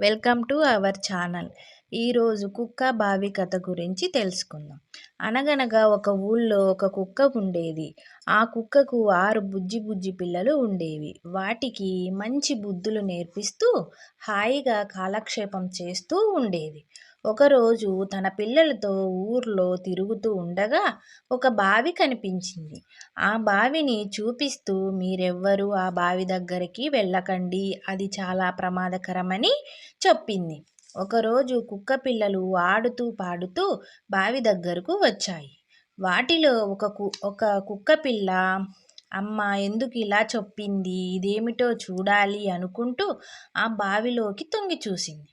Welcome to our channel. ఈరోజు కుక్క బావి కథ గురించి తెలుసుకుందాం. అనగనగా ఒక ఊళ్ళో ఒక కుక్క ఉండేది. ఆ కుక్కకు ఆరు బుజ్జి బుజ్జి పిల్లలు ఉండేవి. వాటికి మంచి బుద్ధులు నేర్పిస్తూ హాయిగా కాలక్షేపం చేస్తూ ఉండేది. ఒకరోజు తన పిల్లలతో ఊర్లో తిరుగుతూ ఉండగా ఒక బావి కనిపించింది. ఆ బావిని చూపిస్తూ మీరెవ్వరూ ఆ బావి దగ్గరికి వెళ్ళకండి అది చాలా ప్రమాదకరమని చెప్పింది. ఒకరోజు కుక్క పిల్లలు ఆడుతూ పాడుతూ బావి దగ్గరకు వచ్చాయి. వాటిలో ఒక కు ఒక కుక్క పిల్ల అమ్మ ఎందుకు ఇలా చెప్పింది? ఇదేమిటో చూడాలి అనుకుంటూ ఆ బావిలోకి తొంగి చూసింది.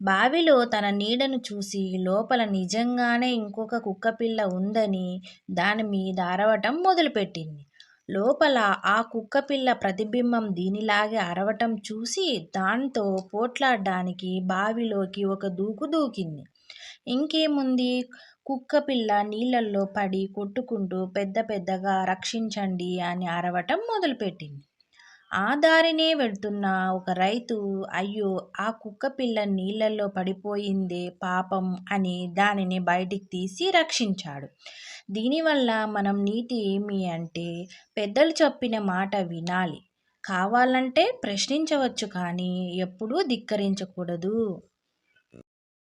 బావిలో తన నీడను చూసి లోపల నిజంగానే ఇంకొక కుక్కపిల్ల ఉందని దాని మీద అరవటం మొదలుపెట్టింది. లోపల ఆ కుక్కపిల్ల ప్రతిబింబం దీనిలాగే అరవటం చూసి దాంతో పోట్లాడడానికి బావిలోకి ఒక దూకు దూకింది. ఇంకేముంది? కుక్కపిల్ల నీళ్ళల్లో పడి కొట్టుకుంటూ పెద్ద పెద్దగా రక్షించండి అని అరవటం మొదలుపెట్టింది. ఆ దారినే వెళ్తున్న ఒక రైతు అయ్యో ఆ కుక్క పిల్ల నీళ్ళల్లో పడిపోయిందే పాపం అని దానిని బయటికి తీసి రక్షించాడు. దీనివల్ల మనం నీతి ఏమి అంటే పెద్దలు చెప్పిన మాట వినాలి. కావాలంటే ప్రశ్నించవచ్చు కానీ ఎప్పుడూ ధిక్కరించకూడదు.